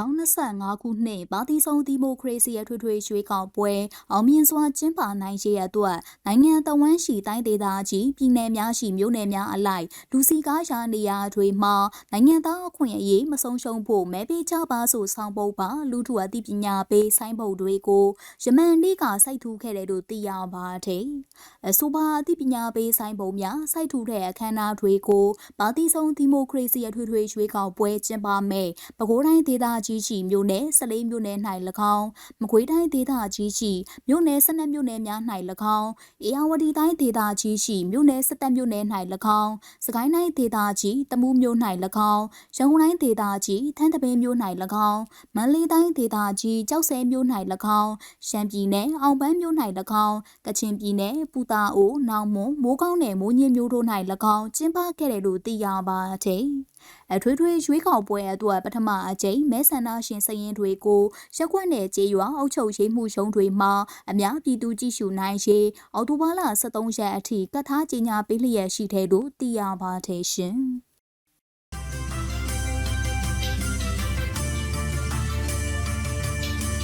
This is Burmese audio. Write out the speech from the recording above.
2025ခုနှစ်ပါတီစုံဒီမိုကရေစီအထွေထွေရွေးကောက်ပွဲအောင်မြင်စွာကျင်းပနိုင်ရေးအတွက်နိုင်ငံတော်ဝန်ရှိတိုင်းဒေသကြီးပြည်내များရှိမြို့နယ်များအလိုက်လူစီကားရာနေရာတွေမှာနိုင်ငံသားအခွင့်အရေးမဆုံးရှုံးဖို့မဲပေးကြပါဆိုဆောင်ပုဒ်ပါလူထုအသိပညာပေးဆိုင်းပုဒ်တွေကိုရမန်လေးကစိုက်ထူခဲ့တယ်လို့သိရပါတယ်။အဆိုပါအသိပညာပေးဆိုင်းပုဒ်များစိုက်ထူတဲ့အခမ်းအနားတွေကိုပါတီစုံဒီမိုကရေစီအထွေထွေရွေးကောက်ပွဲကျင်းပမယ်ပဲခူးတိုင်းဒေသကြီးရှိမြို့နယ်၁၄မြို့နယ်၌၎င်းမကွေးတိုင်းဒေသကြီးရှိမြို့နယ်၁၂မြို့နယ်များ၌၎င်းအေရဝတီတိုင်းဒေသကြီးရှိမြို့နယ်၁၇မြို့နယ်၌၎င်းစကိုင်းတိုင်းဒေသကြီးတမူးမြို့၌၎င်းရန်ကုန်တိုင်းဒေသကြီးထန်းတပင်းမြို့၌၎င်းမန္တလေးတိုင်းဒေသကြီးကြောက်စဲမြို့၌၎င်းရှမ်းပြည်နယ်အောင်ပန်းမြို့၌၎င်းကချင်ပြည်နယ်ပူတာအိုနောင်မွန်မိုးကောင်းနယ်မိုးညင်းမြို့တို့၌၎င်းကျင်းပခဲ့တယ်လို့သိရပါတယ်အထွေထွေရွေးကောက်ပွဲအတွက်ပထမအကြိမ်မဲဆန္ဒရှင်စရင်တွေကိုရက်ွက်နယ်ကြေးရွာအုပ်ချုပ်ရေးမှုရုံးတွေမှာအများပြည်သူကြည့်ရှုနိုင်ရေးအော်တိုဘာလ23ရက်အထိကတ်ထားကြေညာပေးလျက်ရှိတယ်လို့သိရပါတယ်ရှင်။